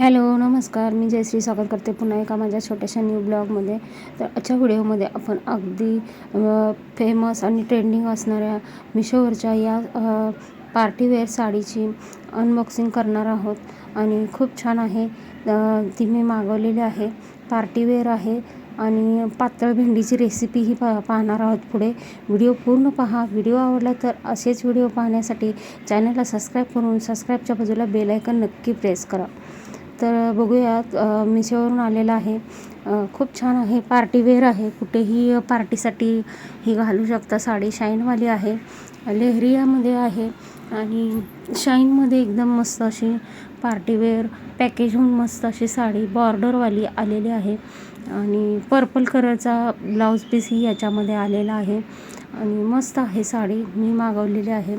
Hello नमस्कार. मी जयश्री स्वागत करते पुन्हा एका माझ्या छोट्याशा न्यू ब्लॉगमध्ये तर आजच्या व्हिडिओमध्ये आपण अगदी फेमस आणि ट्रेंडिंग असणाऱ्या मिशोवरच्या या पार्टीवेअर साडीची अनबॉक्सिंग करणार आहोत. आणि खूप छान आहे. ती मी मागवलेली आहे. पार्टीवेअर आहे. आणि पातळ भेंडीची रेसिपी ही पा पाहणार आहोत पुढे. व्हिडिओ पूर्ण पहा. व्हिडिओ आवडला तर असेच व्हिडिओ पाहण्यासाठी चॅनलला सबस्क्राईब करून सबस्क्राईबच्या बाजूला बेल आयकन नक्की प्रेस करा. तर बघूयात मिशोवरून आलेलं आहे. खूप छान आहे. पार्टीवेअर आहे. कुठेही पार्टीसाठी ही घालू शकता. साडी शाईनवाली आहे. लेहरियामध्ये आहे. आणि शाईनमध्ये एकदम मस्त अशी पार्टीवेअर पॅकेज होऊन मस्त अशी साडी बॉर्डरवाली आलेली आहे. आणि पर्पल कलरचा ब्लाऊज पीसही याच्यामध्ये आलेला आहे. आणि मस्त आहे साडी. मी मागवलेली आहे.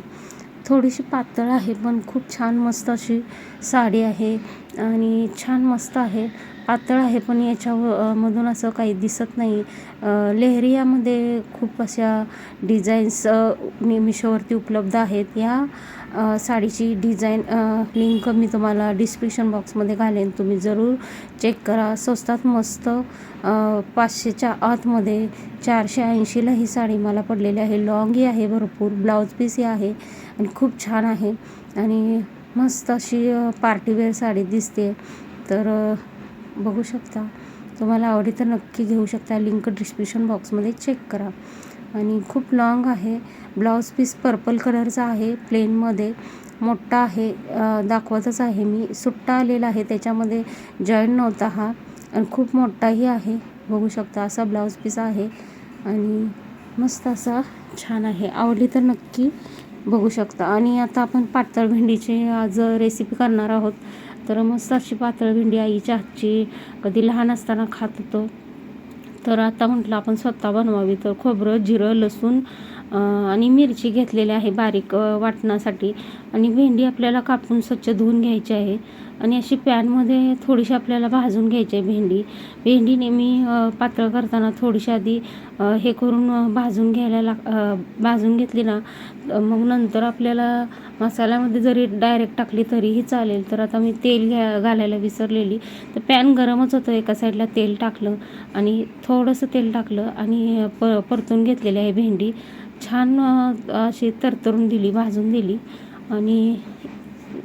थोडीशी पातळ आहे पण खूप छान मस्त अशी साडी आहे आणि छान मस्त आहे. पातळ आहे पण याच्या मधून असं काही दिसत नाही. लेहरियामध्ये खूप अशा डिझाईन्स मी मिशोवरती उपलब्ध आहेत. या साडीची डिझाईन लिंक मी तुम्हाला डिस्क्रिप्शन बॉक्समध्ये घालेन. तुम्ही जरूर चेक करा. स्वस्तात मस्त पाचशेच्या आतमध्ये चारशे ऐंशीला ही साडी मला पडलेली आहे. लॉंगही आहे भरपूर ब्लाऊज पीसही आहे आणि खूप छान आहे. आणि मस्त अशी पार्टीवेअर साडी दिसते. तर बघू शकता. तुम्हाला आवडी तर नक्की घेऊ शकता. लिंक डिस्क्रिप्शन बॉक्समध्ये चेक करा. आणि खूप लॉंग आहे. ब्लाऊज पीस पर्पल कलरचा आहे. प्लेनमध्ये मोठा आहे. दाखवतच आहे. मी सुट्टा आलेला आहे. त्याच्यामध्ये जॉईंट नव्हता हा. आणि खूप मोठाही आहे. बघू शकता असा ब्लाऊज पीस आहे. आणि मस्त असा छान आहे. आवडली तर नक्की बघू शकता. आणि आता आपण पातळ भेंडीची आज रेसिपी करणार आहोत तर मस्त अशी पातळ भेंडी आईच्या हातची कधी लहान असताना खात होतो. तर आता म्हटलं आपण स्वतः बनवावी. तर खोबरं जिरं लसूण आणि मिरची घेतलेली आहे बारीक वाटण्यासाठी आणि भेंडी आपल्याला कापून स्वच्छ धुवून घ्यायची आहे. आणि अशी पॅनमध्ये थोडीशी आपल्याला भाजून घ्यायची आहे भेंडी. भेंडी नेहमी पातळ करताना थोडीशी आधी हे करून भाजून घ्यायला लाग भाजून घेतली ना मग नंतर आपल्याला मसाल्यामध्ये जरी डायरेक्ट टाकली तरीही चालेल. तर आता मी तेल घ्या घालायला विसरलेली. तर पॅन गरमच होतं एका साईडला तेल टाकलं आणि थोडंसं तेल टाकलं आणि प परतून घेतलेली आहे भेंडी. छान अशी तरतरून दिली भाजून दिली. आणि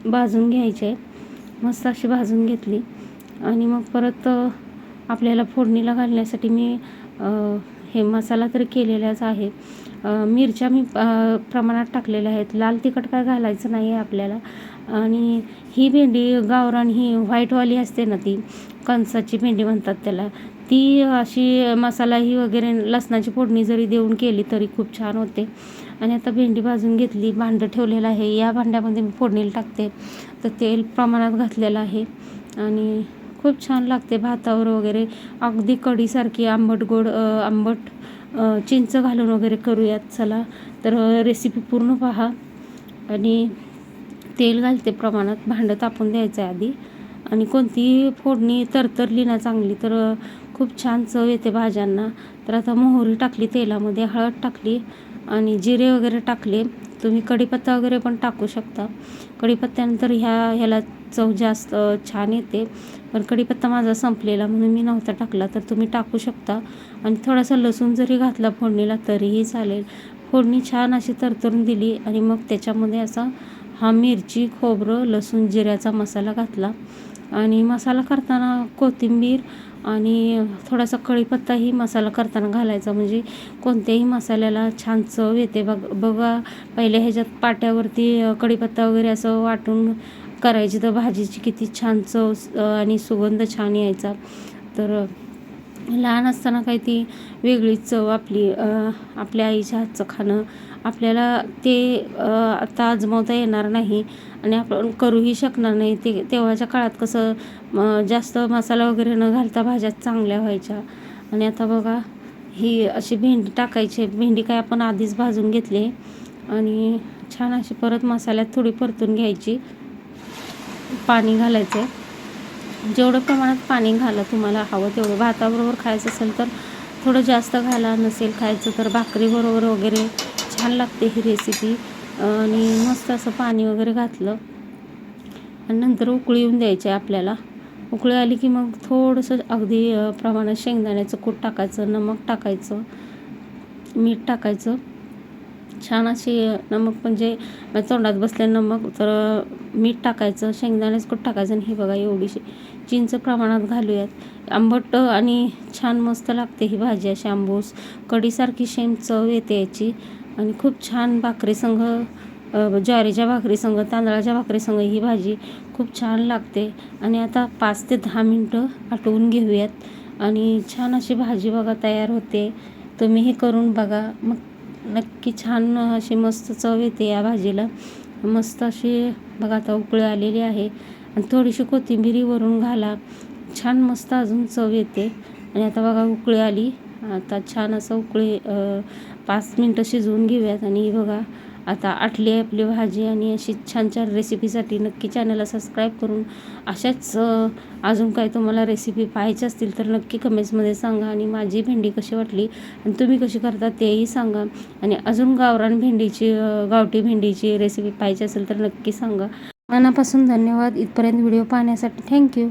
भाजून घ्यायची. आहे मस्त अशी भाजून घेतली. आणि मग परत आपल्याला फोडणीला घालण्यासाठी मी हे मसाला तर केलेलाच आहे. मिरच्या मी प्रमाणात टाकलेल्या आहेत. लाल तिखट काय घालायचं नाही आहे आपल्याला. आणि ही भेंडी गावरान ही व्हाईटवाली असते ना ती कणसाची भेंडी म्हणतात त्याला ती अशी मसालाही वगैरे लसणाची फोडणी जरी देऊन केली तरी खूप छान होते. आणि आता भेंडी भाजून घेतली भांडं ठेवलेलं आहे. या भांड्यामध्ये मी फोडणीला टाकते. तर तेल प्रमाणात घातलेलं आहे. आणि खूप छान लागते भातावर वगैरे. अगदी कढीसारखी आंबट गोड आंबट चिंच घालून वगैरे करूयात. चला तर रेसिपी पूर्ण पहा. आणि तेल घालते प्रमाणात. भांडं तापून द्यायचं आहे आधी. आणि कोणतीही फोडणी तरतरली ना चांगली तर खूप छान चव येते भाज्यांना. तर आता मोहरी टाकली तेलामध्ये हळद टाकली आणि जिरे वगैरे टाकले. तुम्ही कढीपत्ता वगैरे पण टाकू शकता. कढीपत्त्यानंतर ह्या ह्याला चव जास्त छान येते. पण कढीपत्ता माझा संपलेला म्हणून मी नव्हता टाकला तर तुम्ही टाकू शकता. आणि थोडासा लसूण जरी घातला फोडणीला तरीही चालेल. फोडणी छान अशी तरतरून दिली आणि मग त्याच्यामध्ये असा हा मिरची खोबरं लसूण जिऱ्याचा मसाला घातला. आणि मसाला करताना कोथिंबीर आणि थोडासा कढीपत्ताही मसाला करताना घालायचा. म्हणजे कोणत्याही मसाल्याला छान चव येते. बघ बघा पहिले ह्याच्यात पाट्यावरती कढीपत्ता वगैरे असं वाटून करायची. तर भाजीची किती छान चव आणि सुगंध छान यायचा. तर लहान असताना काही ती वेगळीच चव आपली आपल्या आईच्या हातचं खाणं आपल्याला ते आता आजमावता येणार नाही आणि आपण करूही शकणार नाही. ते तेव्हाच्या काळात कसं जास्त मसाला वगैरे न घालता भाज्या चांगल्या व्हायच्या. आणि आता बघा ही अशी भेंडी टाकायची भेंडी काय आपण आधीच भाजून घेतली आणि छान अशी परत मसाल्यात थोडी परतून घ्यायची. पाणी घालायचं जेवढं प्रमाणात पाणी घाला तुम्हाला हवं तेवढं. भाताबरोबर खायचं असेल तर थोडं जास्त घाला. नसेल खायचं तर भाकरीबरोबर वगैरे छान लागते ही रेसिपी आणि मस्त असं पाणी वगैरे घातलं. आणि नंतर उकळी येऊन द्यायची आहे आपल्याला. उकळी आली की मग थोडंसं अगदी प्रमाणात शेंगदाण्याचं कूट टाकायचं नमक टाकायचं मीठ टाकायचं. छान अशी नमक म्हणजे तोंडात बसले नमक तर मीठ टाकायचं शेंगदाण्याचं कूट टाकायचं आणि हे बघा एवढीशी चिंच प्रमाणात घालूयात. आंबट आणि छान मस्त लागते ही भाजी अशी आंबूस. कढीसारखी शेम चव येते याची. आणि खूप छान भाकरीसंघ ज्वारीच्या भाकरीसंघ तांदळाच्या भाकरीसंग ही भाजी खूप छान लागते. आणि आता पाच ते दहा मिनटं आटवून घेऊयात. आणि छान अशी भाजी बघा तयार होते. तुम्हीही करून बघा. मग नक्की छान अशी मस्त चव येते या भाजीला. मस्त अशी बघा आता उकळी आलेली आहे. आणि थोडीशी कोथिंबीरी वरून घाला. छान मस्त अजून चव येते. आणि आता बघा उकळी आली. आता छान असं उकळी पाच मिनटं शिजवून घेऊयात. आणि बघा आता आटली आहे आपली भाजी आणि अशी छान छान रेसिपीसाठी नक्की चॅनलला सबस्क्राईब करून अशाच अजून काही तुम्हाला रेसिपी पाहायची असतील तर नक्की कमेंट्समध्ये सांगा. आणि माझी भेंडी कशी वाटली आणि तुम्ही कशी करता तेही सांगा. आणि अजून गावरान भेंडीची गावठी भेंडीची रेसिपी पाहिजे असेल तर नक्की सांगा. मनापासून धन्यवाद. इथपर्यंत व्हिडिओ पाहण्यासाठी थँक्यू.